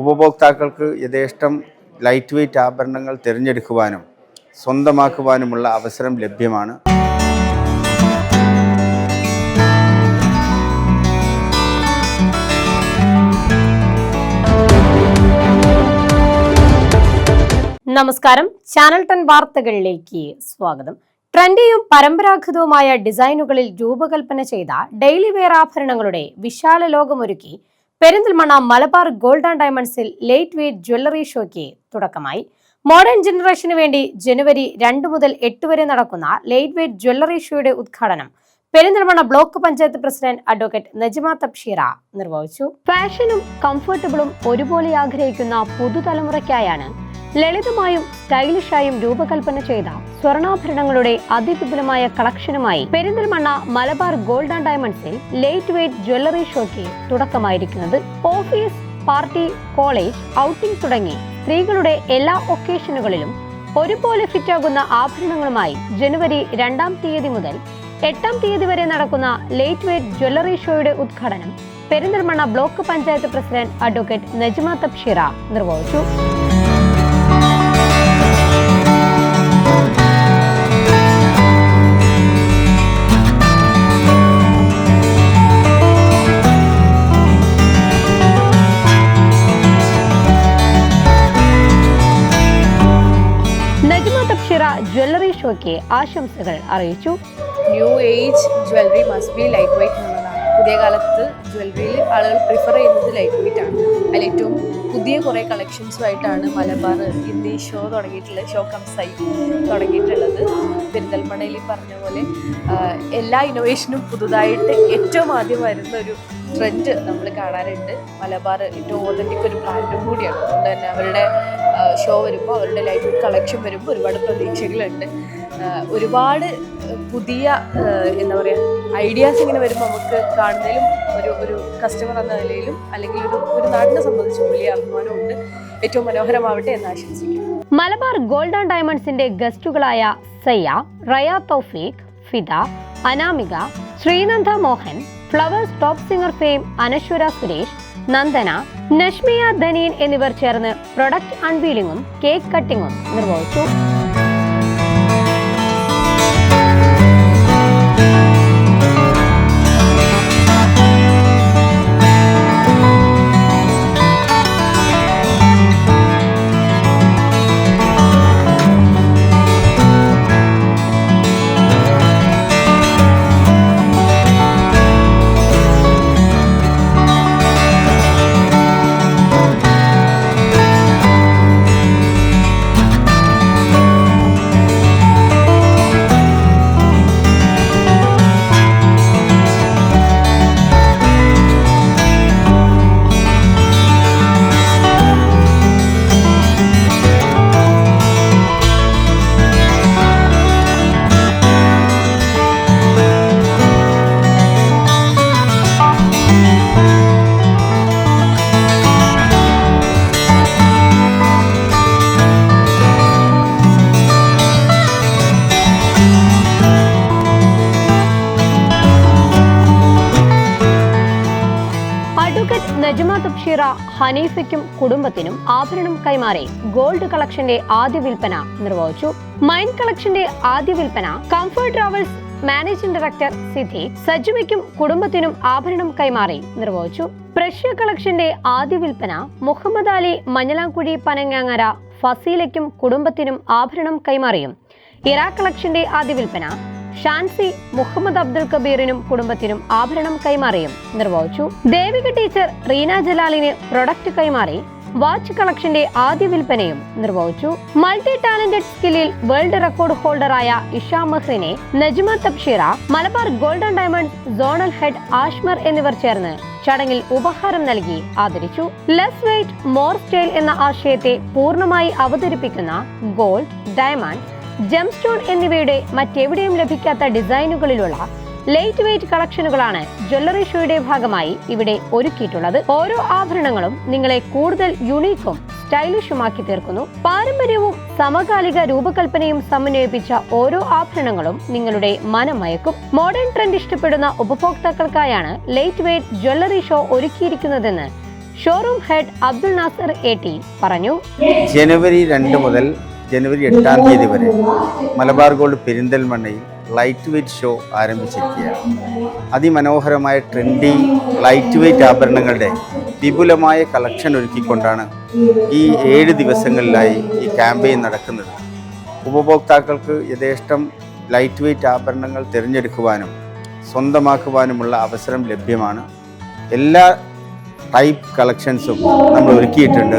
ഉപഭോക്താക്കൾക്ക് യഥേഷ്ടം light weight ആഭരണങ്ങൾ തിരഞ്ഞെടുക്കുവാനും സ്വന്തമാക്കുവാനുമുള്ള അവസരം ലഭ്യമാണ്. നമസ്കാരം. ചാനൽ ടെൻ വാർത്തകളിലേക്ക് സ്വാഗതം. ട്രെൻഡിയും പരമ്പരാഗതവുമായ ഡിസൈനുകളിൽ രൂപകൽപ്പന ചെയ്ത ഡെയിലി വെയർ ആഭരണങ്ങളുടെ വിശാല ലോകമൊരുക്കി പെരിന്തൽമണ്ണ മലബാർ ഗോൾഡ് ആൻഡ് ഡയമണ്ട്സിൽ ലേറ്റ് വെയ്റ്റ് ജ്വല്ലറി ഷോയ്ക്ക് തുടക്കമായി. മോഡേൺ ജനറേഷന് വേണ്ടി ജനുവരി രണ്ട് മുതൽ എട്ട് വരെ നടക്കുന്ന ലേറ്റ് വെയ്റ്റ് ജ്വല്ലറി ഷോയുടെ ഉദ്ഘാടനം Perinthalmanna block panchayat president advocate Najma Thabsheera നിർവഹിച്ചു. ഫാഷനും കംഫർട്ടബിളും ഒരുപോലെ ആഗ്രഹിക്കുന്ന പുതുതലമുറയ്ക്കായാണ് ലളിതമായും സ്റ്റൈലിഷായും രൂപകൽപ്പന ചെയ്ത സ്വർണാഭരണങ്ങളുടെ അതിവിപുലമായ കളക്ഷനുമായി പെരിന്തൽമണ്ണ മലബാർ ഗോൾഡ് ആൻഡ് ഡയമണ്ട്സിൽ ലേറ്റ് വെയ്റ്റ് ജ്വല്ലറി ഷോയ്ക്ക് തുടക്കമായിരിക്കുന്നത് ഓഫീസ് പാർട്ടി കോളേജ് ഔട്ടിംഗ് തുടങ്ങി സ്ത്രീകളുടെ എല്ലാ ഒക്കേഷനുകളിലും ഒരുപോലെ ഫിറ്റാകുന്ന ആഭരണങ്ങളുമായി ജനുവരി രണ്ടാം തീയതി മുതൽ എട്ടാം തീയതി വരെ നടക്കുന്ന ലേറ്റ് വെയ്റ്റ് ജ്വല്ലറി ഷോയുടെ ഉദ്ഘാടനം Perinthalmanna block panchayat president advocate Najma Thabsheera നിർവഹിച്ചു. ഷോയ്ക്ക് ആശംസകൾ അറിയിച്ചു. New age jewellery must be light weight എന്നുള്ളതാണ്. പുതിയ കാലത്ത് ജ്വല്ലറിയിൽ ആളുകൾ പ്രിഫർ ചെയ്യുന്നത് ലൈറ്റ് വെയ്റ്റ് ആണ്. അതിൽ ഏറ്റവും പുതിയ കുറേ കളക്ഷൻസുമായിട്ടാണ് മലബാർ ഇന്ത്യ ഷോ തുടങ്ങിയിട്ടുള്ളത് ഷോ കം സൈറ്റ് തുടങ്ങിയിട്ടുള്ളത്. പെരിന്തൽമണയിൽ പറഞ്ഞ പോലെ എല്ലാ ഇന്നോവേഷനും പുതുതായിട്ട് ഏറ്റവും ആദ്യം വരുന്ന ഒരു ട്രെൻഡ് നമ്മൾ കാണാറുണ്ട്. മലബാർ ഏറ്റവും ഓതന്റിക് ഒരു ബ്രാൻഡും കൂടിയാണ്. അതുകൊണ്ട് തന്നെ അവരുടെ ഷോ വരുമ്പോൾ അവരുടെ ലൈറ്റ് കളക്ഷൻ വരുമ്പോൾ ഒരുപാട് പ്രതീക്ഷകളുണ്ട്. ഒരുപാട് പുതിയ എന്താ പറയുക ഐഡിയാസ് ഇങ്ങനെ വരുമ്പോൾ നമുക്ക് കാണുന്നതിലും ഒരു ഒരു കസ്റ്റമർ എന്ന നിലയിലും അല്ലെങ്കിൽ ഒരു ഒരു നാടിനെ സംബന്ധിച്ച് വലിയ അഭിമാനമുണ്ട്. ഏറ്റവും മനോഹരമാവട്ടെ എന്ന് ആശംസിക്കുന്നു. മലബാർ ഗോൾഡ് ആൻഡ് ഡയമണ്ട്സിന്റെ ഗസ്റ്റുകളായ Sayya Raya Thoufeeq Fida Anamika Sreenanda Mohan flowers top singer fame Anaswara Suresh Nandana Nashmiya Dhaneen എന്നിവർ ചേർന്ന് പ്രൊഡക്റ്റ് അൺവീലിംഗും കേക്ക് കട്ടിങ്ങും നിർവഹിച്ചു. നജ്മ ഹനീഫയ്ക്കും കുടുംബത്തിനും ആഭരണം കൈമാറി ഗോൾഡ് കളക്ഷന്റെ ആദ്യ വിൽപ്പന നിർവഹിച്ചു. മൈൻ കളക്ഷന്റെ ആദ്യ വിൽപ്പന comfort travels managing director Siddhi സജുമയ്ക്കും കുടുംബത്തിനും ആഭരണം കൈമാറി നിർവഹിച്ചു. പ്രഷ്യ കളക്ഷന്റെ ആദ്യ വിൽപ്പന മുഹമ്മദ് അലി മഞ്ഞളാംകുഴി പനങ്ങാങ്ങര ഫസീലയ്ക്കും കുടുംബത്തിനും ആഭരണം കൈമാറിയും. ഇറാഖ് കളക്ഷന്റെ ആദ്യ വിൽപ്പന ഷാൻസി മുഹമ്മദ് അബ്ദുൽ കബീറിനും കുടുംബത്തിനും ആഭരണം കൈമാറിയും നിർവഹിച്ചു. ദേവിക ടീച്ചർ റീന ജലാലിന് പ്രൊഡക്റ്റ് കൈമാറി വാച്ച് കളക്ഷന്റെ ആദ്യ വിൽപ്പനയും നിർവഹിച്ചു. മൾട്ടി ടാലന്റഡ് സ്കില്ലിൽ വേൾഡ് റെക്കോർഡ് ഹോൾഡറായ Isha മഹ്റിനെ Najma Thabsheera Malabar golden diamond zonal head Ashmar എന്നിവർ ചേർന്ന് ചടങ്ങിൽ ഉപഹാരം നൽകി ആദരിച്ചു. ലെസ് വെയ്റ്റ് മോർ സ്റ്റൈൽ എന്ന ആശയത്തെ പൂർണമായി അവതരിപ്പിക്കുന്ന ഗോൾഡ് ഡയമണ്ട് ജംസ്റ്റോൺ എന്നിവയുടെ മറ്റെവിടെയും ലഭിക്കാത്ത ഡിസൈനുകളിലുള്ള ലൈറ്റ് വെയ്റ്റ് കളക്ഷനുകളാണ് ജ്വല്ലറി ഷോയുടെ ഭാഗമായി ഇവിടെ ഒരുക്കിയിട്ടുള്ളത്. ഓരോ ആഭരണങ്ങളും നിങ്ങളെ കൂടുതൽ യുണീക്കും സ്റ്റൈലിഷുമാക്കി തീർക്കുന്നു. പാരമ്പര്യവും സമകാലിക രൂപകൽപ്പനയും സമന്വയിപ്പിച്ച ഓരോ ആഭരണങ്ങളും നിങ്ങളുടെ മനം മയക്കും. മോഡേൺ ട്രെൻഡ് ഇഷ്ടപ്പെടുന്ന ഉപഭോക്താക്കൾക്കായാണ് light weight jewellery show ഒരുക്കിയിരിക്കുന്നതെന്ന് showroom head Abdul Nasar A T പറഞ്ഞു. ജനുവരി രണ്ട് മുതൽ ജനുവരി എട്ടാം തീയതി വരെ മലബാർ ഗോൾഡ് പെരിന്തൽമണ്ണയിൽ ലൈറ്റ് വെയ്റ്റ് ഷോ ആരംഭിച്ചിരിക്കുകയാണ്. അതിമനോഹരമായ ട്രെൻഡി ലൈറ്റ് വെയ്റ്റ് ആഭരണങ്ങളുടെ വിപുലമായ കളക്ഷൻ ഒരുക്കിക്കൊണ്ടാണ് ഈ ഏഴ് ദിവസങ്ങളിലായി ഈ ക്യാമ്പയിൻ നടക്കുന്നത്. ഉപഭോക്താക്കൾക്ക് യഥേഷ്ടം ലൈറ്റ് വെയ്റ്റ് ആഭരണങ്ങൾ തിരഞ്ഞെടുക്കുവാനും സ്വന്തമാക്കുവാനുമുള്ള അവസരം ലഭ്യമാണ്. എല്ലാ ടൈപ്പ് കളക്ഷൻസും നമ്മൾ ഒരുക്കിയിട്ടുണ്ട്.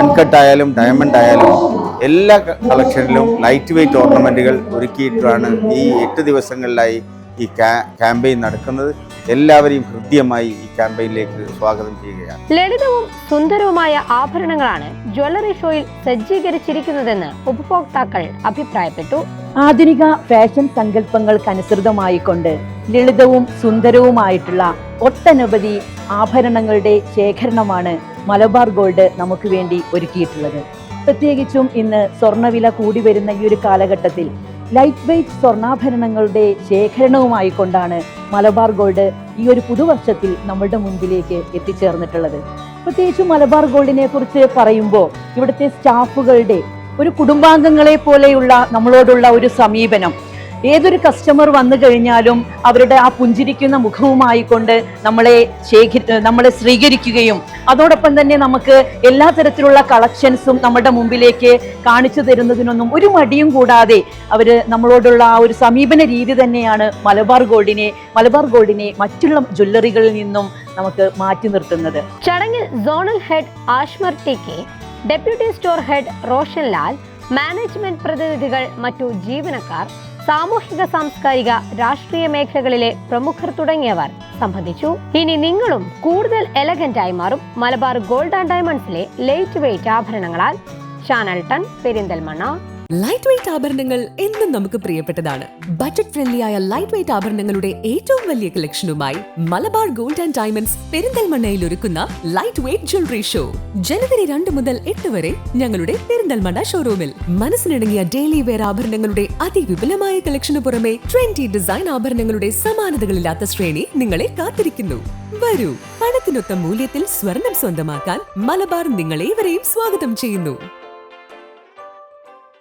അൺകട്ട് ആയാലും ഡയമണ്ട് ആയാലും എല്ലാ കളക്ഷനിലും ലൈറ്റ് വെയ്റ്റ് ഓർണമെന്റുകൾ ഒരുക്കിയിട്ടാണ് ഈ എട്ട് ദിവസങ്ങളിലായി ഈ ക്യാ- ക്യാമ്പയിൻ നടക്കുന്നത്. എല്ലാവരെയും ഹൃദ്യമായി ഈ ക്യാമ്പയിനിലേക്ക് സ്വാഗതം ചെയ്യുകയാണ്. ലളിതവും സുന്ദരവുമായ ആഭരണങ്ങളാണ് ജ്വല്ലറി ഷോയിൽ സജ്ജീകരിച്ചിരിക്കുന്നതെന്ന് ഉപഭോക്താക്കൾ അഭിപ്രായപ്പെട്ടു. ആധുനിക ഫാഷൻ സങ്കല്പങ്ങൾക്കനുസൃതമായിക്കൊണ്ട് ലളിതവും സുന്ദരവുമായിട്ടുള്ള ഒട്ടനവധി ആഭരണങ്ങളുടെ ശേഖരണമാണ് മലബാർ ഗോൾഡ് നമുക്ക് വേണ്ടി ഒരുക്കിയിട്ടുള്ളത്. പ്രത്യേകിച്ചും ഇന്ന് സ്വർണവില കൂടി വരുന്ന ഈ ഒരു കാലഘട്ടത്തിൽ ലൈറ്റ് വെയ്റ്റ് സ്വർണാഭരണങ്ങളുടെ ശേഖരണവുമായി കൊണ്ടാണ് മലബാർ ഗോൾഡ് ഈ ഒരു പുതുവർഷത്തിൽ നമ്മളുടെ മുൻപിലേക്ക് എത്തിച്ചേർന്നിട്ടുള്ളത്. പ്രത്യേകിച്ചും മലബാർ ഗോൾഡിനെ കുറിച്ച് പറയുമ്പോൾ ഇവിടുത്തെ സ്റ്റാഫുകളുടെ ഒരു കുടുംബാംഗങ്ങളെ പോലെയുള്ള നമ്മളോടുള്ള ഒരു സമീപനം ഏതൊരു കസ്റ്റമർ വന്നു കഴിഞ്ഞാലും അവരുടെ ആ പുഞ്ചിരിക്കുന്ന മുഖവുമായി കൊണ്ട് നമ്മളെ ശേഖരി നമ്മളെ സ്വീകരിക്കുകയും അതോടൊപ്പം തന്നെ നമുക്ക് എല്ലാ തരത്തിലുള്ള കളക്ഷൻസും നമ്മുടെ മുമ്പിലേക്ക് കാണിച്ചു തരുന്നതിനൊന്നും ഒരു മടിയും കൂടാതെ അവർ നമ്മളോടുള്ള ആ ഒരു സമീപന രീതി തന്നെയാണ് മലബാർ ഗോൾഡിനെ മലബാർ ഗോൾഡിനെ മറ്റുള്ള ജ്വല്ലറികളിൽ നിന്നും നമുക്ക് മാറ്റി നിർത്തുന്നത്. ചടങ്ങിൽ zonal head Ashmar T K deputy store head Roshan Lal management പ്രതിനിധികൾ മറ്റു ജീവനക്കാർ സാമൂഹിക സാംസ്കാരിക രാഷ്ട്രീയ മേഖലകളിലെ പ്രമുഖർ തുടങ്ങിയവർ സംബന്ധിച്ചു. ഇനി നിങ്ങളും കൂടുതൽ എലഗന്റ് ആയി മാറും മലബാർ ഗോൾഡ് ആൻഡ് ഡയമണ്ട്സിലെ ലൈറ്റ് വെയിറ്റ് ആഭരണങ്ങളാൽ. ചാനൽ ടൺ പെരിന്തൽമണ്ണ. ലൈറ്റ് വെയിറ്റ് ആഭരണങ്ങൾ എന്നും നമുക്ക് പ്രിയപ്പെട്ടതാണ്. ബജറ്റ് ഫ്രണ്ട്ലി ആയ ലൈറ്റ് വെയിറ്റ് ആഭരണങ്ങളുടെ ഏറ്റവും വലിയ കളക്ഷനുമായി മലബാർ ഗോൾഡ് ആൻഡ് ഡയമണ്ട്സ് പെരിന്തൽമണ്ണയിൽ ഒരുക്കുന്ന ലൈറ്റ് വെയിറ്റ് ജ്വല്ലറി ഷോ ജനുവരി രണ്ട് മുതൽ എട്ട് വരെ ഞങ്ങളുടെ പെരിന്തൽമണ്ണ ഷോറൂമിൽ മനസ്സിനിണങ്ങിയ ഡെയിലി വെയർ ആഭരണങ്ങളുടെ അതിവിപുലമായ കളക്ഷനു പുറമെ ട്വന്റി ഡിസൈൻ ആഭരണങ്ങളുടെ സമാനതകളില്ലാത്ത ശ്രേണി നിങ്ങളെ കാത്തിരിക്കുന്നു. വരൂ പണത്തിനൊത്ത മൂല്യത്തിൽ സ്വർണം സ്വന്തമാക്കാൻ മലബാർ നിങ്ങളെ ഇവരെയും സ്വാഗതം ചെയ്യുന്നു.